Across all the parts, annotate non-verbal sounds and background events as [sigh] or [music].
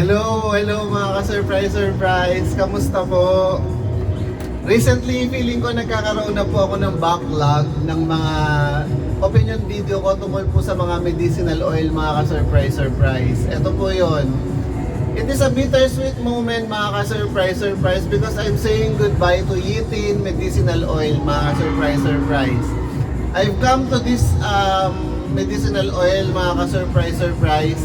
Hello, hello mga ka-surprise, surprise. Kamusta po? Recently, feeling ko nagkakaroon na po ako ng backlog ng mga opinion video ko tungkol po sa mga medicinal oil mga ka-surprise, surprise. Ito po yon. It is a bittersweet moment mga ka-surprise, surprise because I'm saying goodbye to Yitin medicinal oil mga ka-surprise, surprise. I've come to this um, medicinal oil mga ka-surprise, surprise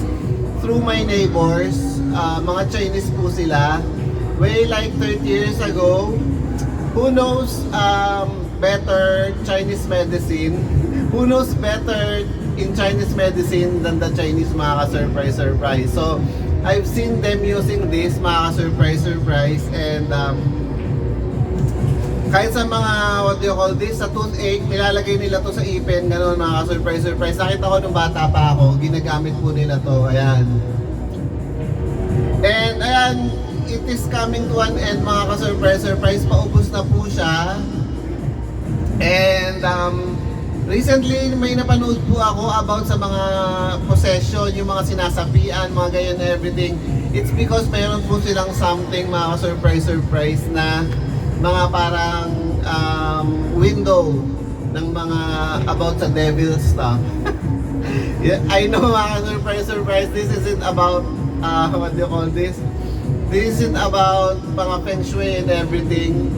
through my neighbors, uh, mga Chinese po sila, way like 30 years ago. Who knows um, better Chinese medicine? [laughs] Who knows better in Chinese medicine than the Chinese mga ka-surprise, surprise. So, I've seen them using this mga ka-surprise, surprise. And um, kahit sa mga, what do you call this, sa toothache, nilalagay nila to sa ipin, gano'n mga ka-surprise, surprise. Nakita ko nung bata pa ako, ginagamit po nila to, ayan. And ayan, it is coming to an end mga ka-surprise, surprise. Paubos na po siya. And um, recently may napanood po ako about sa mga possession, yung mga sinasapian, mga ganyan everything. It's because mayroon po silang something mga ka-surprise, surprise na mga parang um, window ng mga about sa devil stuff. [laughs] yeah, I know mga surprise surprise this isn't about uh, what do you call this? This isn't about mga feng shui and everything.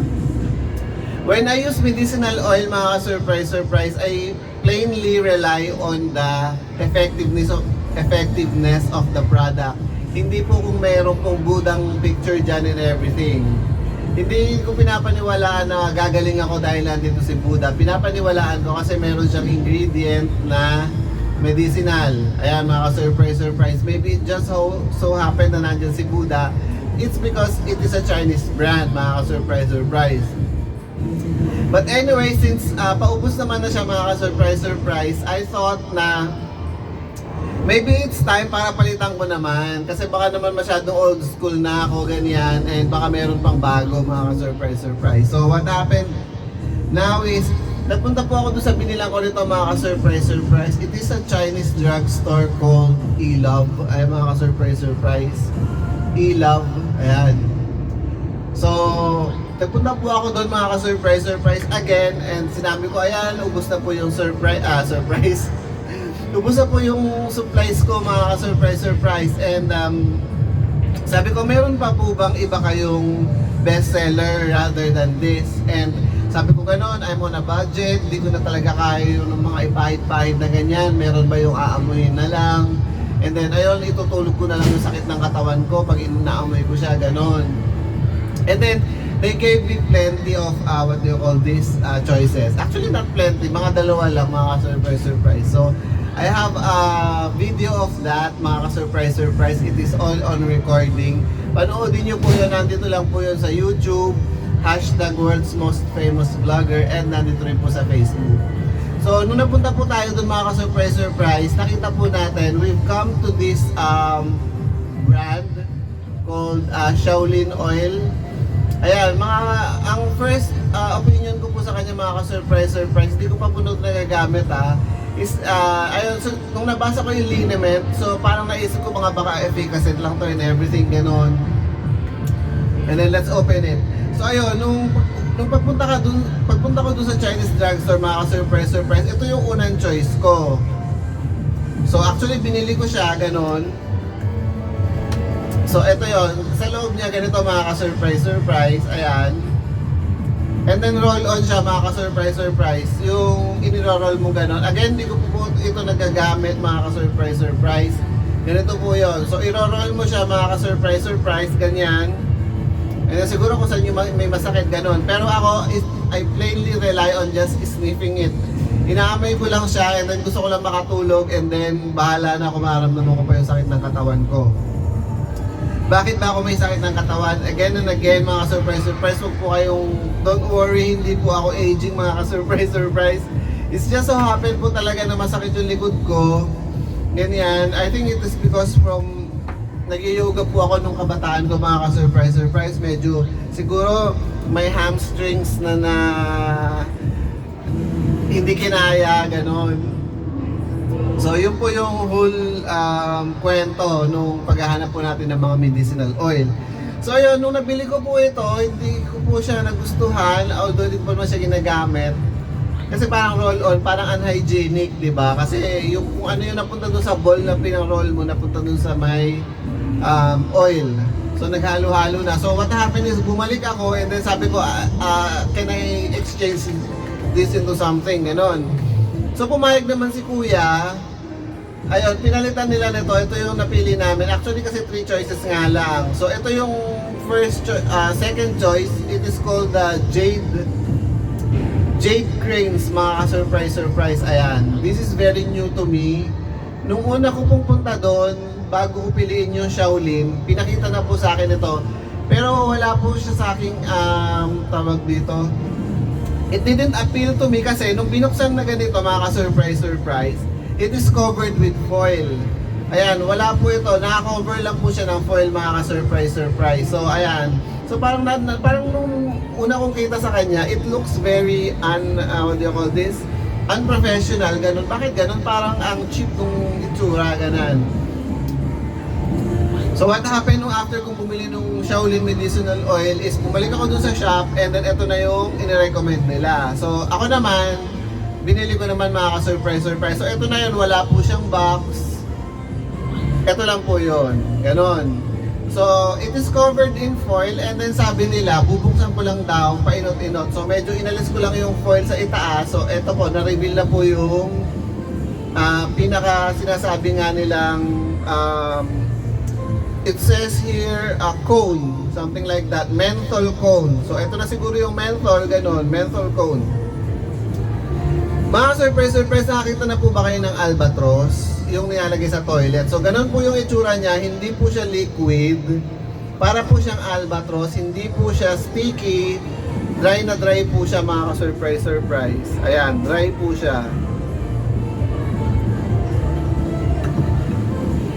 When I use medicinal oil mga surprise surprise I plainly rely on the effectiveness of effectiveness of the product. Hindi po kung mayroon pong budang picture dyan and everything. Hindi ko pinapaniwalaan na gagaling ako dahil nandito si Buddha. Pinapaniwalaan ko kasi meron siyang ingredient na medicinal. Ayan mga surprise surprise. Maybe just so, so happen na nandyan si Buddha. It's because it is a Chinese brand mga surprise surprise. But anyway, since uh, paubos naman na siya mga surprise surprise, I thought na maybe it's time para palitan ko naman. Kasi baka naman masyadong old school na ako, ganyan. And baka meron pang bago, mga surprise surprise. So what happened now is, nagpunta po ako doon sa binilang ko nito, mga surprise surprise. It is a Chinese drugstore called E-Love. Ay, mga surprise surprise. E-Love. Ayan. So, nagpunta po ako doon mga ka-surprise, surprise again. And sinabi ko, ayan, ubos na po yung surprise, ah, surprise. [laughs] ubos na po yung supplies ko mga ka-surprise, surprise. And um, sabi ko, meron pa po bang iba kayong bestseller rather than this? And sabi ko ganon, I'm on a budget, di ko na talaga kaya yung mga ipahit-pahit na ganyan. Meron ba yung aamuyin na lang? And then ayun, itutulog ko na lang yung sakit ng katawan ko pag inaamoy ko siya, ganon. And then, they gave me plenty of, uh, what do you call this, uh, choices. Actually, not plenty, mga dalawa lang, mga surprise surprise. So, I have a video of that, mga surprise surprise. It is all on recording. Panoodin nyo po yun, nandito lang po yun sa YouTube, hashtag world's most famous vlogger, and nandito rin po sa Facebook. So, nung napunta po tayo doon mga ka-surprise surprise, nakita po natin, we've come to this um, brand called uh, Shaolin Oil. Ayan, mga, ang first uh, opinion ko po sa kanya mga ka-surprise, surprise, hindi ko pa po nung nagagamit ha, is, uh, ayun, so, nung nabasa ko yung liniment, so parang naisip ko mga baka efficacy lang to and everything, ganon. And then let's open it. So ayun, nung, nung pagpunta ka dun, pagpunta ko dun sa Chinese drugstore, mga ka-surprise, surprise, ito yung unang choice ko. So actually, binili ko siya, ganon. So, ito yon Sa loob niya, ganito mga ka-surprise, surprise. Ayan. And then roll on siya mga ka-surprise, surprise. Yung iniro-roll mo ganon. Again, hindi ko po ito nagagamit mga ka-surprise, surprise. Ganito po yon So, iro-roll mo siya mga ka-surprise, surprise. Ganyan. And then siguro kung yung ma- may masakit ganon. Pero ako, is, I plainly rely on just sniffing it. Inaamay ko lang siya and then gusto ko lang makatulog and then bahala na kung maramdaman ko pa yung sakit ng katawan ko. Bakit ba ako may sakit ng katawan? Again and again, mga surprise surprise, huwag po kayong, don't worry, hindi po ako aging mga ka-surprise surprise. It's just so happen po talaga na masakit yung likod ko. Ganyan. I think it is because from nag-yoga po ako nung kabataan ko mga ka-surprise surprise. Medyo siguro may hamstrings na na hindi kinaya, ganon. So yun po yung whole um, kwento nung paghahanap po natin ng mga medicinal oil. So yun, nung nabili ko po ito, hindi ko po siya nagustuhan, although hindi po naman siya ginagamit. Kasi parang roll-on, parang unhygienic, di ba? Kasi yung kung ano yung napunta doon sa bowl na pinang-roll mo, napunta doon sa may um, oil. So naghalo-halo na. So what happened is, bumalik ako and then sabi ko, ah, can I exchange this into something? Ganon. So pumayag naman si kuya. Ayun, pinalitan nila nito. Ito yung napili namin. Actually kasi three choices nga lang. So ito yung first cho- ah, second choice. It is called the Jade Jade Cranes, mga ka-surprise surprise. Ayan. This is very new to me. Nung una ko pong punta doon, bago ko piliin yung Shaolin, pinakita na po sa akin ito. Pero wala po siya sa aking um, tawag dito. It didn't appeal to me kasi nung binuksan na ganito mga ka-surprise surprise, it is covered with foil. Ayan, wala po ito. Naka-cover lang po siya ng foil mga ka-surprise surprise. So ayan. So parang na, parang nung una kong kita sa kanya, it looks very un uh, what do you call this? Unprofessional, ganun. Bakit ganun? Parang ang cheap nung itsura, ganun. So what happened nung after kong bumili nung Shaolin Medicinal Oil is bumalik ako dun sa shop and then ito na yung inirecommend nila. So ako naman, binili ko naman mga ka-surprise surprise. So ito na yun, wala po siyang box. Ito lang po yun. Ganon. So it is covered in foil and then sabi nila, bubuksan ko lang daw, painot-inot. So medyo inalis ko lang yung foil sa itaas. So ito po, na-reveal na po yung ah, pinaka sinasabi nga nilang um, it says here a cone, something like that, menthol cone. So ito na siguro yung menthol, ganon, menthol cone. Mga surprise, surprise, nakakita na po ba kayo ng albatros? Yung nilalagay sa toilet. So ganon po yung itsura niya, hindi po siya liquid. Para po siyang albatros, hindi po siya sticky. Dry na dry po siya mga ka-surprise, surprise. Ayan, dry po siya.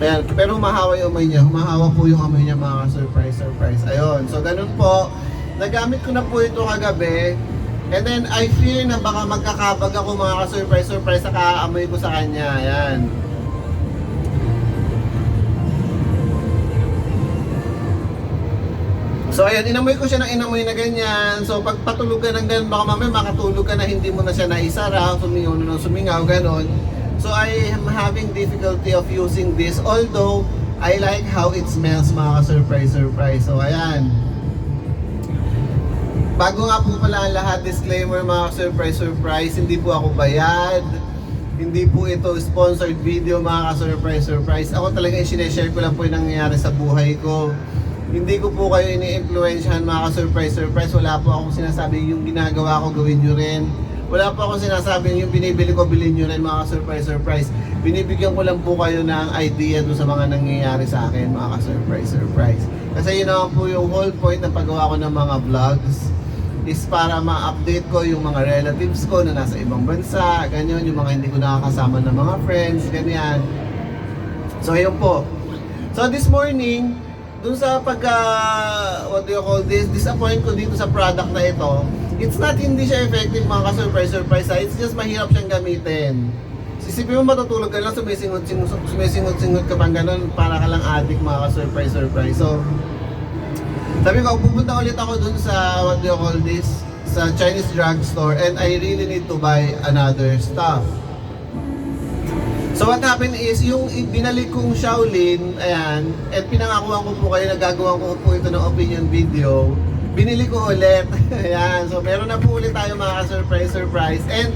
Ayan, pero humahawa yung amoy niya. Humahawa po yung amoy niya mga surprise surprise. Ayun. So ganun po. Nagamit ko na po ito kagabi. And then I fear na baka magkakabag ako mga ka-surprise surprise sa kaamoy ko sa kanya. Ayan. So ayan, inamoy ko siya ng inamoy na ganyan. So pag patulog ka ng ganun, baka mamaya makatulog ka na hindi mo na siya naisara, sumingaw na ng sumingaw, ganon. So I am having difficulty of using this. Although, I like how it smells mga ka-surprise surprise. So ayan. Bago nga po pala ang lahat, disclaimer mga ka-surprise surprise, hindi po ako bayad. Hindi po ito sponsored video mga ka-surprise surprise. Ako talaga sineshare ko lang po yung nangyayari sa buhay ko. Hindi ko po kayo ini-influensyahan mga ka-surprise surprise. Wala po akong sinasabi yung ginagawa ko gawin nyo rin. Wala po akong sinasabi yung binibili ko bilhin nyo rin mga ka-surprise surprise. Binibigyan ko lang po kayo ng idea doon sa mga nangyayari sa akin mga ka-surprise surprise. Kasi yun naman po yung whole point ng paggawa ko ng mga vlogs is para ma-update ko yung mga relatives ko na nasa ibang bansa, ganyan, yung mga hindi ko nakakasama ng mga friends, ganyan. So, ayun po. So, this morning, dun sa pag, ah, what do you call this, disappoint ko dito sa product na ito, it's not hindi siya effective mga ka-surprise, surprise, ah. it's just mahirap siyang gamitin. Sisipin mo matutulog ka lang, sumisingot-singot sumisingot-singot ka pang ganun, para ka lang addict mga ka-surprise, surprise. So, sabi ko, pupunta ulit ako dun sa, what do you call this, sa Chinese drugstore and I really need to buy another stuff. So what happened is, yung binalik kong Shaolin, ayan, at pinangakuan ko po kayo, nagagawa ko po ito ng opinion video, binili ko ulit. [laughs] ayan, so meron na po ulit tayo mga surprise surprise. And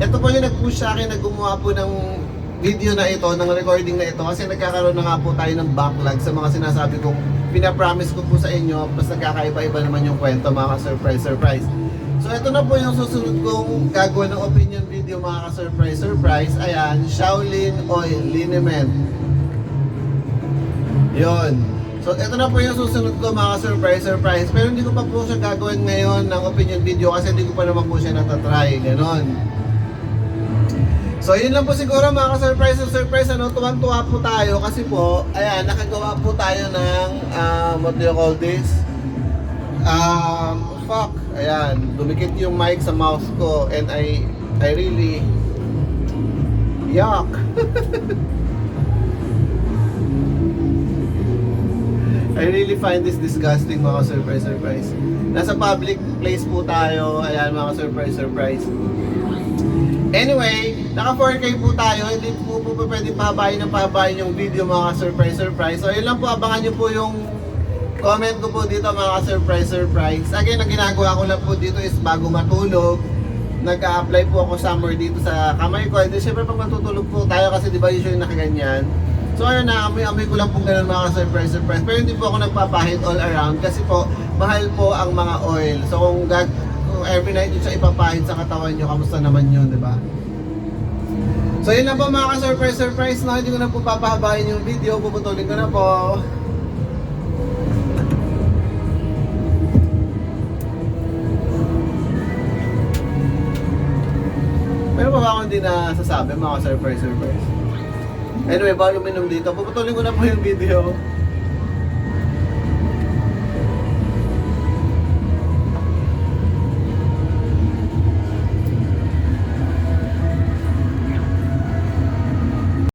ito po yung nag-push sa akin na gumawa po ng video na ito, ng recording na ito, kasi nagkakaroon na nga po tayo ng backlog sa mga sinasabi kong pinapromise ko po sa inyo, plus nagkakaiba-iba naman yung kwento mga surprise surprise. So ito na po yung susunod kong gagawin ng opinion video mga ka-surprise surprise. Ayan, Shaolin Oil Liniment. Yon. So ito na po yung susunod ko mga ka-surprise surprise. Pero hindi ko pa po siya gagawin ngayon ng opinion video kasi hindi ko pa naman po siya natatry. Ganon. So yun lang po siguro mga ka-surprise surprise ano, tuwang-tuwa po tayo kasi po, ayan, nakagawa po tayo ng, um, what do you call this? Um, fuck, ayan, dumikit yung mic sa mouse ko and I, I really, Yuck! [laughs] I really find this disgusting mga surprise surprise. Nasa public place po tayo. Ayan mga surprise surprise. Anyway, naka 4K po tayo. Hindi po po, pwede pahabayin ng pahabayin yung video mga surprise surprise. So yun lang po, abangan nyo po yung comment ko po dito mga surprise surprise. Again, ang ginagawa ko lang po dito is bago matulog, nag-a-apply po ako somewhere dito sa kamay ko. And syempre pag matutulog po tayo kasi di ba usually nakaganyan. So ayun na, amoy-amoy ko lang po ganun mga surprise surprise. Pero hindi po ako nagpapahid all around kasi po mahal po ang mga oil. So kung, kung every night yun siya ipapahid sa katawan nyo, kamusta naman yun, di ba? So yun lang po mga ka-surprise surprise na hindi ko na po papahabayin yung video, puputulin ko na po. Meron pa ba akong hindi na sasabi mga surprise surprise? Anyway, bawal uminom dito. Puputulin ko na po yung video.